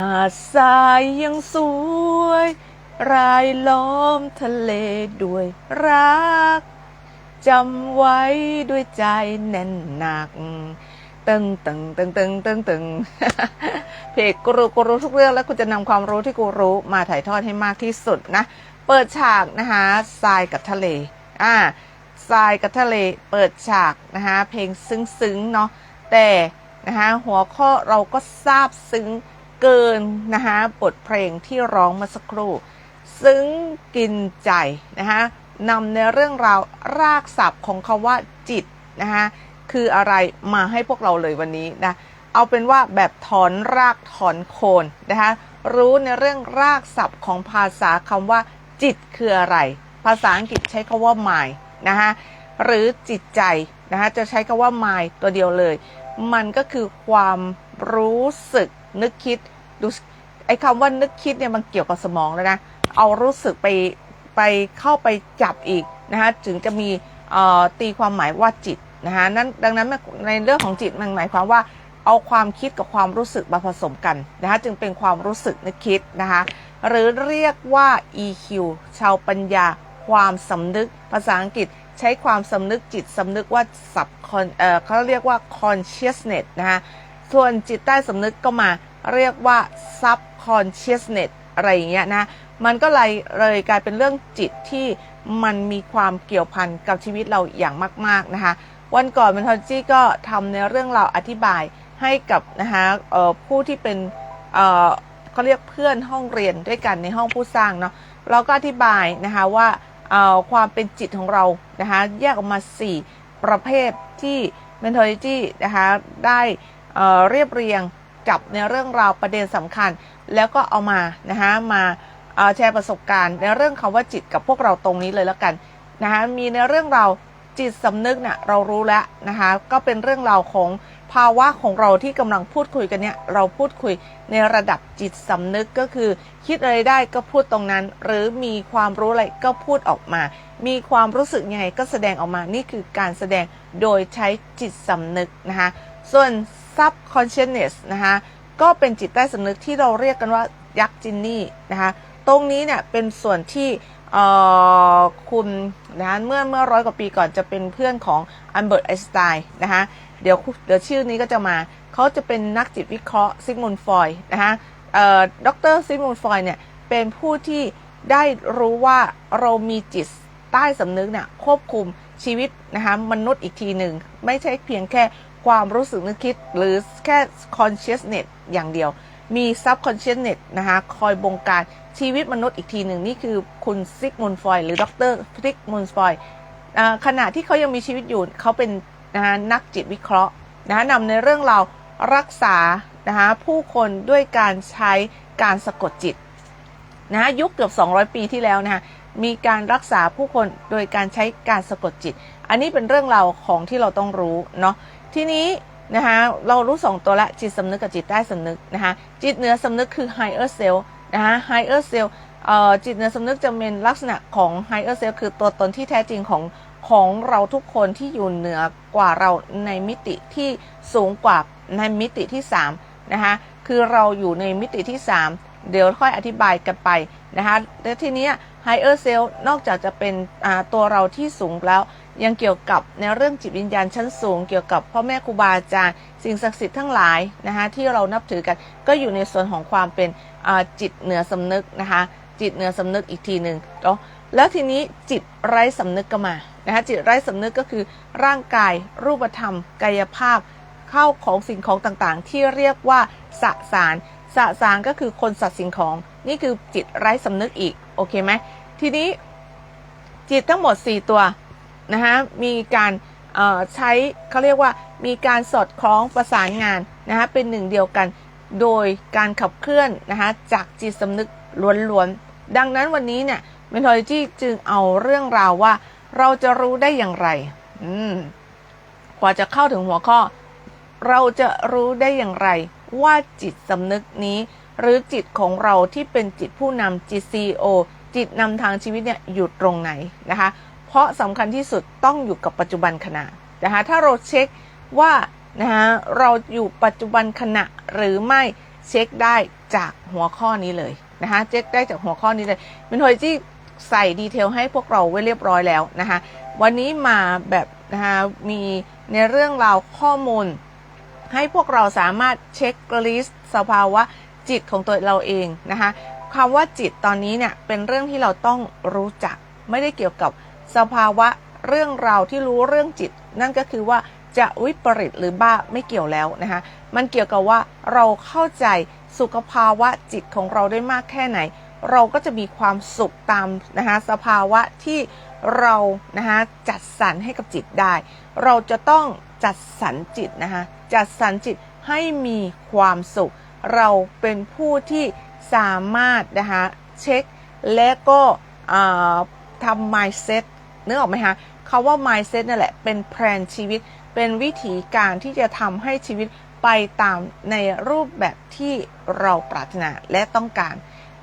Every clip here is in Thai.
หาดทรายยังสวย รายล้อมทะเลด้วยรักจำไว้ด้วยใจแน่นหนัก ตึงตึงตึงตึงตึงตึงเพจกูรู้กูรู้ทุกเรื่องแล้วกูจะนำความรู้ที่กูรู้มาถ่ายทอดให้มากที่สุดนะ เปิดฉากนะคะทรายกับทะเลอ่าทรายกับทะเลเปิดฉากนะคะเพลงซึ้งๆเนาะแต่นะคะหัวข้อเราก็ซาบซึ้ง เกินนะคะบทเพลงที่ร้องมื่อสักครู่ ซึ้งกินใจนะคะนำในเรื่องราวรากศัพท์ของคาว่าจิตนะคะคืออะไรมาให้พวกเราเลยวันนี้นะเอาเป็นว่าแบบถอนรากถอนโคนนะคะรู้ในเรื่องรากศัพท์ของภาษาคำว่า จิตคืออะไร ภาษาอังกฤษใช้คาว่า mind นะคะหรือจิตใจนะคะจะใช้คาว่า mind ตัวเดียวเลย มันก็คือความรู้สึกนึกคิด ดูไอ้คำว่านึกคิดเนี่ยมันเกี่ยวกับสมองแล้วนะ เอารู้สึกไปไปเข้าไปจับอีกนะคะถึงจะมีเอ่อตีความหมายว่าจิตนะคะนั้นดังนั้นในเรื่องของจิตมันหมายความว่าเอาความคิดกับความรู้สึกมาผสมกันนะคะจึงเป็นความรู้สึกนึกคิดนะคะหรือเรียกว่า EQ ชาวปัญญา ความสำนึกภาษาอังกฤษใช้ความสำนึกจิตสำนึกว่าสับคอนเอ่อเขาเรียกว่า consciousness นะคะส่วนจิตใต้สำนึกก็มา เรียกว่า subconsciousness อะไรอย่างเงี้ยนะ มันก็เลยเลยกลายเป็นเรื่องจิตที่มันมีความเกี่ยวพันกับชีวิตเราอย่างมาก ๆ นะคะ วันก่อนเมนทอจี้ก็ทำในเรื่องเราอธิบายให้กับนะคะผู้ที่เป็นเขาเรียกเพื่อนห้องเรียนด้วยกันในห้องผู้สร้างเนาะเราก็อธิบายนะคะว่าความเป็นจิตของเรานะคะแยกออกมา 4 ประเภทที่ Mentology นะคะได้เเรียบเรียง จับในเรื่องราวประเด็นสำคัญ แล้วก็เอามานะคะมาแชร์ประสบการณ์ ในเรื่องคำว่าจิตกับพวกเราตรงนี้เลยแล้วกันนะคะมีในเรื่องราวจิตสำนึกเนี่ยเรารู้แล้วนะคะก็เป็นเรื่องราวของภาวะของเราที่กำลังพูดคุยกันเนี่ยเราพูดคุยในระดับจิตสำนึกก็คือ คิดอะไรได้ก็พูดตรงนั้น หรือมีความรู้อะไรก็พูดออกมา มีความรู้สึกยังไงก็แสดงออกมานี่คือการแสดงโดยใช้จิตสำนึกนะคะส่วน subconsciousness นะคะก็เป็นจิตใต้สำนึกที่เราเรียกกันว่ายักษ์จินนี่นะคะตรงนี้เนี่ยเป็นส่วนที่คุณนะคะเมื่อเมื่อร้อยกว่าปีก่อนจะเป็นเพื่อนของอันเบิร์ตไอน์สไตน์นะคะเดี๋ยวเดี๋ยวชื่อนี้ก็จะมา เขาจะเป็นนักจิตวิเคราะห์ซิกมุนฟอยนะคะเอ่อดรซิกมุนฟอยเนี่ยเป็นผู้ที่ได้รู้ว่าเรามีจิตใต้สำนึกเนี่ยควบคุมชีวิตนะคะมนุษย์อีกทีหนึ่ง ไม่ใช่เพียงแค่ ความรู้สึกนึกคิดหรือแค่ consciousness อย่างเดียว มี subconsciousness นะคะ คอยบงการชีวิตมนุษย์อีกทีหนึ่งนี่คือคุณซิกมุนฟอยหรือดรซิกมุนฟอยขณะที่เขายังมีชีวิตอยู่เขาเป็นนะคะนักจิตวิเคราะห์นะคะนำในเรื่องราวรักษานะคะผู้คนด้วยการใช้การสะกดจิตนะคะยุคเกือบ 200 ปีที่แล้วนะคะมีการรักษาผู้คนโดยการใช้การสะกดจิต อันนี้เป็นเรื่องราวของที่เราต้องรู้เนาะ ทีนี้นะคะเรารู้สองตัวละจิตสำนึกกับจิตใต้สำนึกนะคะจิตเหนือสำนึกคือ higher self นะคะ higher self เอ่อจิตเหนือสำนึกจะเป็นลักษณะของ higher self คือตัวตนที่แท้จริงของของเราทุกคนที่อยู่เหนือกว่าเราในมิติที่สูงกว่าในมิติที่3นะคะคือเราอยู่ในมิติที่ 3 เดี๋ยวค่อยอธิบายกันไปนะคะและทีนี้ higher self นอกจากจะเป็นตัวเราที่สูงแล้ว ยังเกี่ยวกับในเรื่องจิตวิญญาณชั้นสูง เกี่ยวกับพ่อแม่ครูบาอาจารย์สิ่งศักดิ์สิทธิ์ทั้งหลายนะคะที่เรานับถือกันก็อยู่ในส่วนของความเป็นจิตเหนือสำนึกนะคะจิตเหนือสำนึกอีกทีหนึ่งเนาะแล้วทีนี้จิตไร้สำนึกก็มานะคะจิตไร้สำนึกก็คือร่างกายรูปธรรม กายภาพเข้าของสิ่งของต่างๆ ที่เรียกว่าสสารสสารก็คือคนสัตว์สิ่งของ นี่คือจิตไร้สำนึกอีกโอเคไหมทีนี้จิตทั้งหมด 4 ตัว นะคะมีการใช้เขาเรียกว่ามีการสอดคล้องประสานงานนะคะเป็นหนึ่งเดียวกันโดยการขับเคลื่อนนะคะจากจิตสำนึกล้วนๆ ดังนั้นวันนี้เนี่ย Mentology จึงเอาเรื่องราวว่าเราจะรู้ได้อย่างไร กว่าจะเข้าถึงหัวข้อ เราจะรู้ได้อย่างไร ว่าจิตสำนึกนี้ หรือจิตของเราที่เป็นจิตผู้นำจิต CEO จิตนำทางชีวิตเนี่ยอยู่ตรงไหนนะคะ เพราะสำคัญที่สุดต้องอยู่กับปัจจุบันขณะนะคะถ้าเราเช็คว่านะคะเราอยู่ปัจจุบันขณะหรือไม่เช็คได้จากหัวข้อนี้เลยนะคะเจ๊กได้จากหัวข้อนี้เลยมินโทยจี้ใส่ดีเทลให้พวกเราไว้เรียบร้อยแล้วนะคะวันนี้มาแบบนะคะมีในเรื่องราวข้อมูล ให้พวกเราสามารถเช็คลิสต์สภาวะจิตของตัวเราเองนะคะคำว่าจิตตอนนี้เนี่ยเป็นเรื่องที่เราต้องรู้จักไม่ได้เกี่ยวกับ สภาวะเรื่องราวที่รู้เรื่องจิต นั่นก็คือว่าจะวิปริตหรือบ้าไม่เกี่ยวแล้วนะคะมันเกี่ยวกับว่าเราเข้าใจสุขภาวะจิตของเราได้มากแค่ไหน เราก็จะมีความสุขตามนะคะสภาวะที่เรานะคะจัดสรรให้กับจิตได้ เราจะต้องจัดสรรจิตนะคะจัดสรรจิตให้มีความสุข เราเป็นผู้ที่สามารถนะคะเช็คและก็ทำ mindset นึกออกไหมคะคาว่า mindset นั่นแหละเป็นแพลนชีวิต เป็นวิธีการที่จะทำให้ชีวิตไปตามในรูปแบบที่เราปรารถนาและต้องการ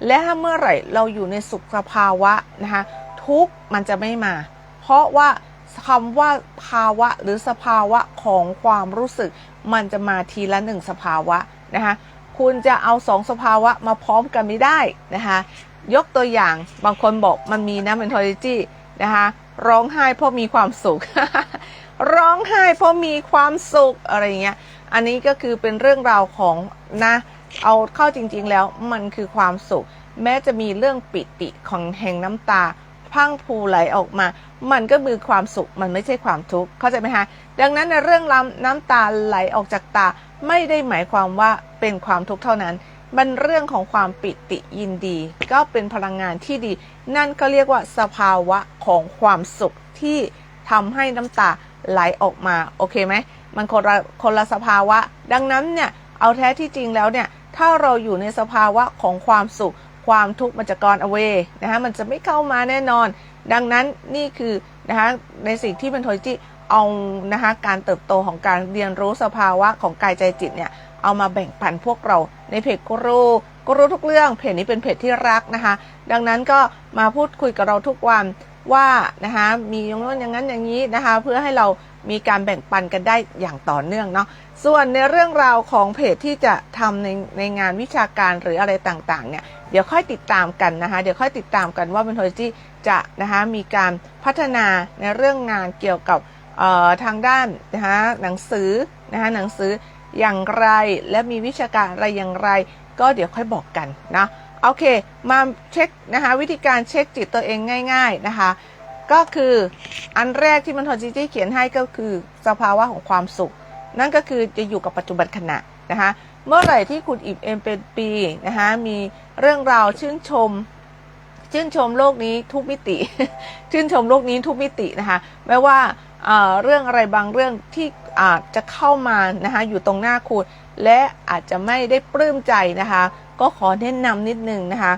และถ้าเมื่อไหร่เราอยู่ในสุขภาวะนะคะทุกมันจะไม่มา เพราะว่าคำว่าภาวะหรือสภาวะของความรู้สึก มันจะมาทีละหนึ่งสภาวะนะคะคุณจะเอาสองสภาวะมาพร้อมกันไม่ได้นะคะยกตัวอย่างบางคนบอกมันมีนะ mentality นะคะ ร้องไห้เพราะมีความสุข ร้องไห้เพราะมีความสุขอะไรเงี้ย อันนี้ก็คือเป็นเรื่องราวของนะ เอาเข้าจริงๆแล้วมันคือความสุข แม้จะมีเรื่องปิติของแห่งน้ำตาพังพูไหลออกมา มันก็มือความสุข มันไม่ใช่ความทุกข์ เข้าใจไหมคะ ดังนั้นในเรื่องน้ำน้ำตาไหลออกจากตา ไม่ได้หมายความว่าเป็นความทุกข์เท่านั้น มันเรื่องของความปิติยินดี ก็เป็นพลังงานที่ดี นั่นก็เรียกว่าสภาวะของความสุขที่ทำให้น้ำตาไหลออกมา โอเคไหม มันคนละคนละสภาวะ ดังนั้นเนี่ย เอาแท้ที่จริงแล้วเนี่ย ถ้าเราอยู่ในสภาวะของความสุข ความทุกข์มันจะกร away นะคะมันจะไม่เข้ามาแน่นอน ดังนั้นนี่คือนะคะในสิ่งที่เป็นโทจิเอานะคะการเติบโตของการเรียนรู้สภาวะของกายใจจิตเนี่ย เอามาแบ่งปันพวกเราในเพจกูรูกูรูทุกเรื่องเพจนี้เป็นเพจที่รักนะคะ ดังนั้นก็มาพูดคุยกับเราทุกวันว่านะคะมีอย่างน้นอย่างนั้นอย่างนี้นะคะ เพื่อให้เรามีการแบ่งปันกันได้อย่างต่อเนื่องเนาะส่วนในเรื่องราวของเพจที่จะทำในในงานวิชาการหรืออะไรต่างๆเนี่ยเดี๋ยวค่อยติดตามกันนะคะเดี๋ยวค่อยติดตามกันว่าเป็นโทจิจะนะคะมีการพัฒนาในเรื่องงานเกี่ยวกับทางด้านนะคะหนังสือนะคะหนังสือ อย่างไรและมีวิชาการอะไรอย่างไร ก็เดี๋ยวค่อยบอกกันนะโอเค มาเช็คนะคะวิธีการเช็คจิตตัวเองง่าย ๆนะคะ ก็คืออันแรกที่มันทอจิจี้เขียนให้ก็คือสภาวะของความสุข นั่นก็คือจะอยู่กับปัจจุบันขณะนะคะเมื่อไหร่ที่คุณอิ่มเอมเป็นปีนะคะมีเรื่องราวชื่นชม ชื่นชมโลกนี้ทุกมิติ ชื่นชมโลกนี้ทุกมิตินะคะไม่ว่าเรื่องอะไรบางเรื่องที่ จะเข้ามานะคะอยู่ตรงหน้าคุณ และอาจจะไม่ได้ปลื้มใจนะคะ ก็ขอแนะนำนิดนึงนะคะ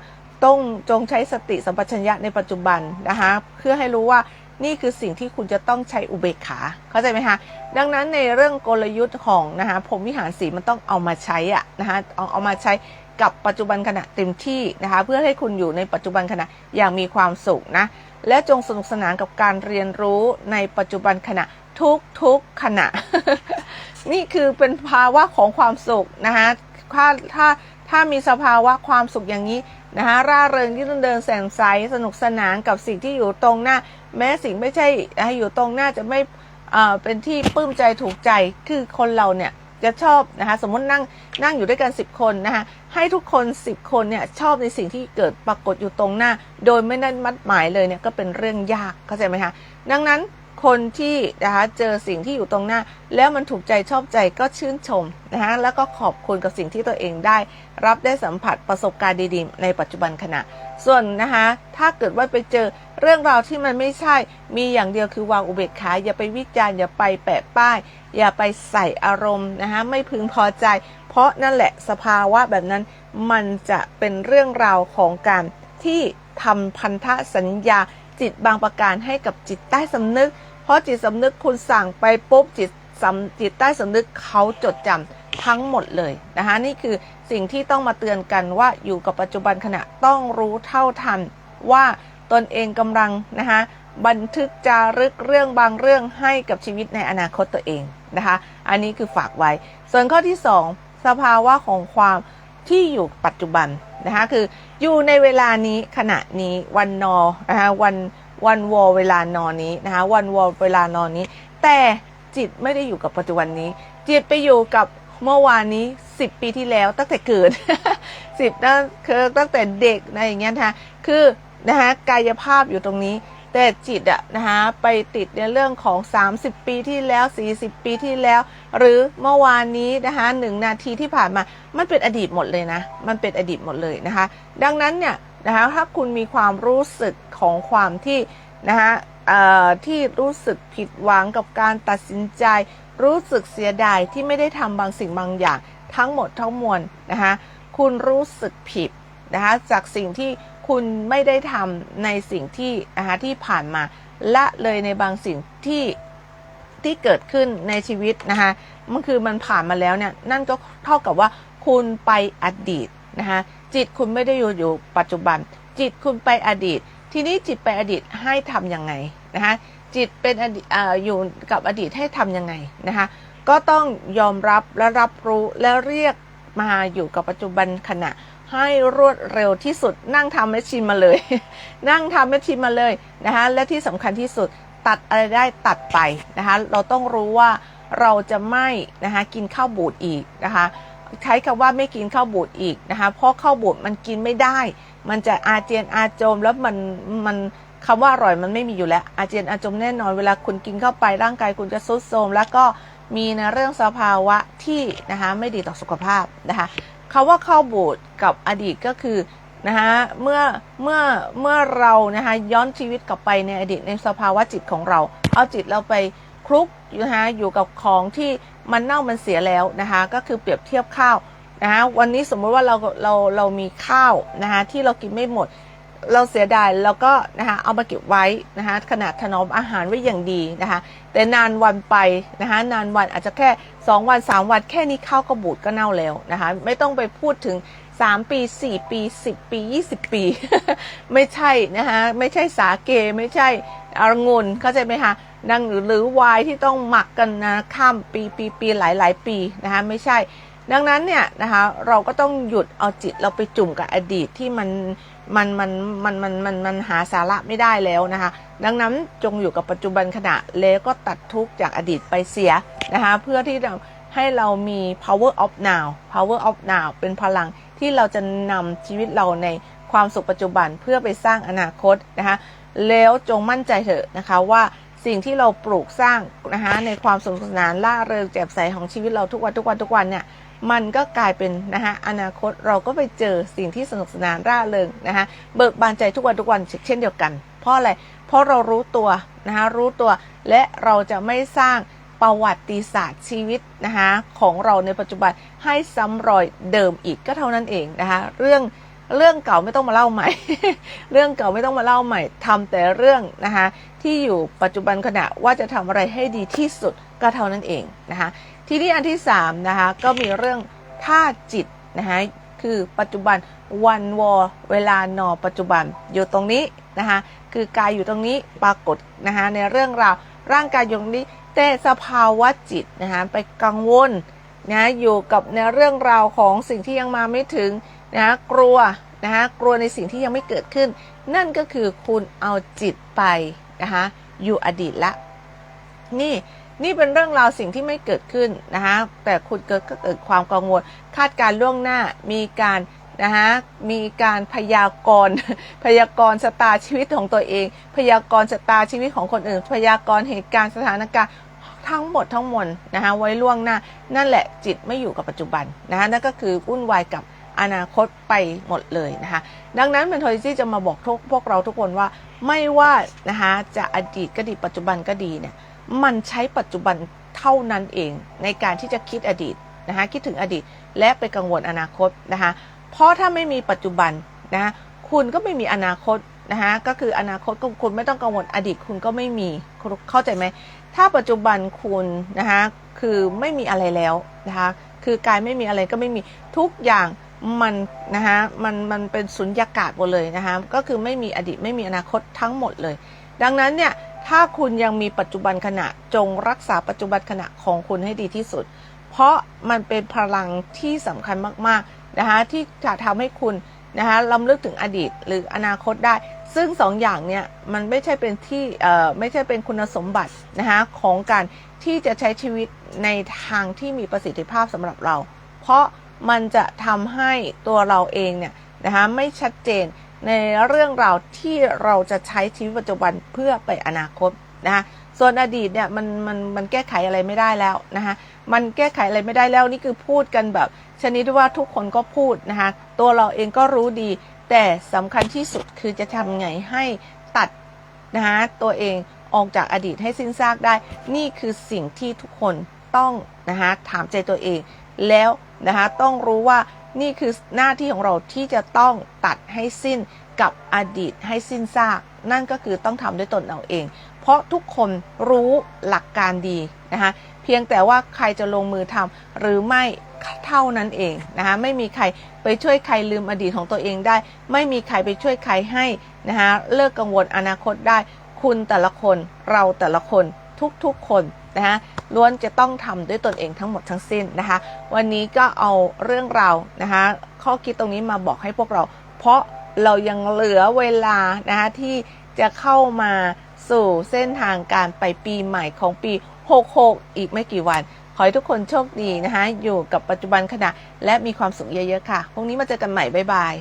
ต้องจงใช้สติสัมปชัญญะในปัจจุบันนะคะ เพื่อให้รู้ว่านี่คือสิ่งที่คุณจะต้องใช้อุเบกขา เข้าใจไหมคะ ดังนั้นในเรื่องกลยุทธ์ของนะคะผมวิหารสีมันต้องเอามาใช้อะนะคะเอาเอามาใช้กับปัจจุบันขณะเต็มที่นะคะ เพื่อให้คุณอยู่ในปัจจุบันขณะอย่างมีความสุขนะ และจงสนุกสนานกับการเรียนรู้ในปัจจุบันขณะ ทุกทุกขณะ นี่คือเป็นภาวะของความสุขนะคะถ้าถ้าถ้ามีสภาวะความสุขอย่างนี้นะคะร่าเริงที่ต้องเดินแสงใสสนุกสนานกับสิ่งที่อยู่ตรงหน้า แม้สิ่งไม่ใช่อยู่ตรงหน้าจะไม่เป็นที่ปลื้มใจถูกใจคือคนเราเนี่ยจะชอบนะคะสมมตินั่งนั่งอยู่ด้วยกัน 10 คนนะคะให้ทุกคน 10 คนเนี่ยชอบในสิ่งที่เกิดปรากฏอยู่ตรงหน้า โดยไม่ได้มัดหมายเลยเนี่ยก็เป็นเรื่องยากเข้าใจไหมคะดังนั้น คนที่นะคะเจอสิ่งที่อยู่ตรงหน้า แล้วมันถูกใจชอบใจก็ชื่นชมนะคะแล้วก็ขอบคุณกับสิ่งที่ตัวเองได้ รับได้สัมผัสประสบการณ์ดีๆ ในปัจจุบันขณะ ส่วนนะคะถ้าเกิดว่าไปเจอเรื่องราวที่มันไม่ใช่มีอย่างเดียวคือวางอุเบกขาอย่าไปวิจารณ์อย่าไปแปะป้าย อย่าไปใส่อารมณ์นะคะไม่พึงพอใจ เพราะนั่นแหละสภาวะแบบนั้นมันจะเป็นเรื่องราวของการที่ทำพันธสัญญาจิตบางประการให้กับจิตใต้สำนึก ราะจิตสำนึกคุณสั่งไปปุ๊บจิตสำจิตใต้สำนึกเขาจดจำทั้งหมดเลยนะคะนี่คือสิ่งที่ต้องมาเตือนกันว่าอยู่กับปัจจุบันขณะต้องรู้เท่าทัน ว่าตนเองกำลังนะคะบันทึกจารึกเรื่องบางเรื่องให้กับชีวิตในอนาคตตัวเองนะคะ อันนี้คือฝากไว้ ส่วนข้อที่ 2 สภาวะของความที่อยู่ปัจจุบันนะคะคืออยู่ในเวลานี้ขณะนี้วันนอนะคะวัน วันวอลเวลานอนนี้นะคะวันวอลเวลานอนนี้ แต่จิตไม่ได้อยู่กับปัจจุบันนี้ จิตไปอยู่กับเมื่อวานนี้ 10 ปีที่แล้วตั้งแต่เกิด 10นั่นคือตั้งแต่เด็กนะอย่างเงี้ยนะคะคือนะคะกายภาพอยู่ตรงนี้ แต่จิตอะนะคะไปติดในเรื่องของ 30 ปีที่แล้ว 40 ปีที่แล้ว หรือเมื่อวานนี้นะคะหนึ่งนาทีที่ผ่านมา มันเป็นอดีตหมดเลยนะ มันเป็นอดีตหมดเลยนะคะ ดังนั้นเนี่ย นะคะถ้าคุณมีความรู้สึกของความที่นะคะเอ่อที่รู้สึกผิดหวังกับการตัดสินใจ รู้สึกเสียดายที่ไม่ได้ทำบางสิ่งบางอย่าง ทั้งหมดทั้งมวลนะคะคุณรู้สึกผิดนะคะจากสิ่งที่คุณไม่ได้ทำในสิ่งที่นะคะที่ผ่านมาละเลยในบางสิ่งที่ที่เกิดขึ้นในชีวิตนะคะมันคือมันผ่านมาแล้วเนี่ยนั่นก็เท่ากับว่าคุณไปอดีตนะคะ จิตคุณไม่ได้อยู่อยู่ปัจจุบัน จิตคุณไปอดีต ทีนี้จิตไปอดีตให้ทำยังไงนะคะจิตเป็นอดีตอาอยู่กับอดีตให้ทำยังไงนะคะก็ต้องยอมรับและรับรู้และเรียกมาอยู่กับปัจจุบันขณะให้รวดเร็วที่สุด นั่งทำแมชชีนมาเลย นั่งทำแมชชีนมาเลยนะคะและที่สำคัญที่สุดตัดอะไรได้ตัดไปนะคะเราต้องรู้ว่าเราจะไม่นะคะกินข้าวบูดอีกนะคะ ใช้คำว่าไม่กินข้าวบูดอีกนะคะเพราะข้าวบูดมันกินไม่ได้ มันจะอาเจียนอาจมแล้วมันมันคำว่าอร่อยมันไม่มีอยู่แล้ว อาเจียนอาจมแน่นอนเวลาคุณกินเข้าไปร่างกายคุณจะซุดโทรมแล้วก็มีในเรื่องสภาวะที่นะคะไม่ดีต่อสุขภาพนะคะคาว่าข้าโบสถ์กับอดีตก็คือนะคะเมื่อเมื่อเมื่อเรานะคะย้อนชีวิตกลับไปในอดีตในสภาวะจิตของเรา เอาจิตเราไป คลุกนะคะอยู่กับของที่มันเน่ามันเสียแล้วนะคะก็คือเปรียบเทียบข้าวนะคะวันนี้สมมติว่าเราเราเรามีข้าวนะคะที่เรากินไม่หมด เราเสียดายเราก็นะคะเอามาเก็บไว้นะคะขนาดถนอมอาหารไว้อย่างดีนะคะแต่นานวันไปนะคะนานวันอาจจะแค่ 2 วัน 3 วันแค่นี้ข้าวก็บูดก็เน่าแล้วนะคะไม่ต้องไปพูดถึง 3 ปี 4 ปี 10 ปี 20 ปี ไม่ใช่นะคะไม่ใช่สาเกไม่ใช่อางุนเข้าใจไหมคะ ดังหรือวายที่ต้องหมักกันนะข้ามปีปีปีหลายหลายปีนะคะไม่ใช่ ดังนั้นเนี่ยนะคะเราก็ต้องหยุดเอาจิตเราไปจุ่มกับอดีตที่มันมันมันมันมันมันมันหาสาระไม่ได้แล้วนะคะ ดังนั้นจงอยู่กับปัจจุบันขณะแล้วก็ตัดทุกจากอดีตไปเสียนะคะเพื่อที่จะให้เรามี power of now power of now เป็นพลังที่เราจะนำชีวิตเราในความสุขปัจจุบันเพื่อไปสร้างอนาคตนะคะแล้วจงมั่นใจเถอะนะคะว่า สิ่งที่เราปลูกสร้างนะคะในความสนุกสนานล่าเริงแจ่มใสของชีวิตเราทุกวันทุกวันทุกวันเนี่ยมันก็กลายเป็นนะคะอนาคตเราก็ไปเจอสิ่งที่สนุกสนานร่าเริงนะคะเบิกบานใจทุกวันทุกวันเช่นเดียวกัน เพราะอะไรเพราะเรารู้ตัวนะคะรู้ตัวและเราจะไม่สร้างประวัติศาสตร์ชีวิตนะคะของเราในปัจจุบันให้ซ้ำรอยเดิมอีกก็เท่านั้นเองนะคะเรื่อง เรื่องเก่าไม่ต้องมาเล่าใหม่ เรื่องเก่าไม่ต้องมาเล่าใหม่ทำแต่เรื่องนะคะที่อยู่ปัจจุบันขณะว่าจะทำอะไรให้ดีที่สุดก็เท่านั้นเองนะคะทีนี้อันที่3นะคะก็มีเรื่องท่าจิตนะคะคือปัจจุบันวันวอเวลานอปัจจุบันอยู่ตรงนี้นะคะคือกายอยู่ตรงนี้ปรากฏนะคะในเรื่องราวร่างกายอยู่ตรงนี้แต่สภาวะจิตนะคะไปกังวลนะอยู่กับในเรื่องราวของสิ่งที่ยังมาไม่ถึง นะกลัวนะคะกลัวในสิ่งที่ยังไม่เกิดขึ้น นั่นก็คือคุณเอาจิตไปนะคะอยู่อดีตละ นี่นี่เป็นเรื่องราวสิ่งที่ไม่เกิดขึ้นนะคะแต่คุณเกิดก็เกิดความกังวล คาดการล่วงหน้ามีการนะคะมีการพยากรณ์พยากรณ์ชะตาชีวิตของตัวเอง พยากรณ์ชะตาชีวิตของคนอื่น พยากรณ์เหตุการณ์สถานการณ์ทั้งหมดทั้งมวลนะคะไว้ล่วงหน้า นั่นแหละจิตไม่อยู่กับปัจจุบันนะคะนั่นก็คือวุ่นวายกับ อนาคตไปหมดเลยนะคะ ดังนั้นเมนทอริซี่จะมาบอกทุกพวกเราทุกคนว่าไม่ว่านะคะจะอดีตก็ดีปัจจุบันก็ดีเนี่ยมันใช้ปัจจุบันเท่านั้นเองในการที่จะคิดอดีตนะคะคิดถึงอดีตและไปกังวลอนาคตนะคะเพราะถ้าไม่มีปัจจุบันนะคุณก็ไม่มีอนาคตนะคะก็คืออนาคตคุณไม่ต้องกังวลอดีตคุณก็ไม่มีเข้าใจไหมถ้าปัจจุบันคุณนะคะคือไม่มีอะไรแล้วนะคะคือกายไม่มีอะไรก็ไม่มีทุกอย่าง มันนะคะมันมันเป็นสุญญากาศหมดเลยนะคะก็คือไม่มีอดีตไม่มีอนาคตทั้งหมดเลย ดังนั้นเนี่ยถ้าคุณยังมีปัจจุบันขณะจงรักษาปัจจุบันขณะของคุณให้ดีที่สุด เพราะมันเป็นพลังที่สำคัญมากๆนะคะที่จะทำให้คุณนะคะลำลึกถึงอดีตหรืออนาคตได้ ซึ่งสองอย่างเนี่ยมันไม่ใช่เป็นที่เอ่อไม่ใช่เป็นคุณสมบัตินะคะของการที่จะใช้ชีวิตในทางที่มีประสิทธิภาพสำหรับเรา เพราะ มันจะทำให้ตัวเราเองเนี่ยนะคะไม่ชัดเจนในเรื่องราวที่เราจะใช้ชีวิตปัจจุบันเพื่อไปอนาคตนะคะส่วนอดีตเนี่ยมันมันมันแก้ไขอะไรไม่ได้แล้วนะคะมันแก้ไขอะไรไม่ได้แล้วนี่คือพูดกันแบบ ชนิดที่ว่าทุกคนก็พูดนะคะตัวเราเองก็รู้ดี แต่สำคัญที่สุดคือจะทำไงให้ตัดนะคะตัวเองออกจากอดีตให้สิ้นซากได้ นี่คือสิ่งที่ทุกคนต้องนะคะถามใจตัวเอง แล้วนะคะต้องรู้ว่านี่คือหน้าที่ของเราที่จะต้องตัดให้สิ้นกับอดีตให้สิ้นซาก นั่นก็คือต้องทำด้วยตนเราเอง เพราะทุกคนรู้หลักการดีนะคะเพียงแต่ว่าใครจะลงมือทำหรือไม่เท่านั้นเองนะคะไม่มีใครไปช่วยใครลืมอดีตของตัวเองได้ ไม่มีใครไปช่วยใครให้นะคะเลิกกังวลอนาคตได้ คุณแต่ละคนเราแต่ละคนทุกๆคน นะคะล้วนจะต้องทำด้วยตนเองทั้งหมดทั้งสิ้นนะคะ วันนี้ก็เอาเรื่องราวนะคะข้อคิดตรงนี้มาบอกให้พวกเรา เพราะเรายังเหลือเวลานะคะที่จะเข้ามาสู่เส้นทางการไปปีใหม่ของปี 66 อีกไม่กี่วัน ขอให้ทุกคนโชคดีนะคะอยู่กับปัจจุบันขณะและมีความสุขเยอะๆค่ะ พรุ่งนี้มาเจอกันใหม่ บ๊ายบาย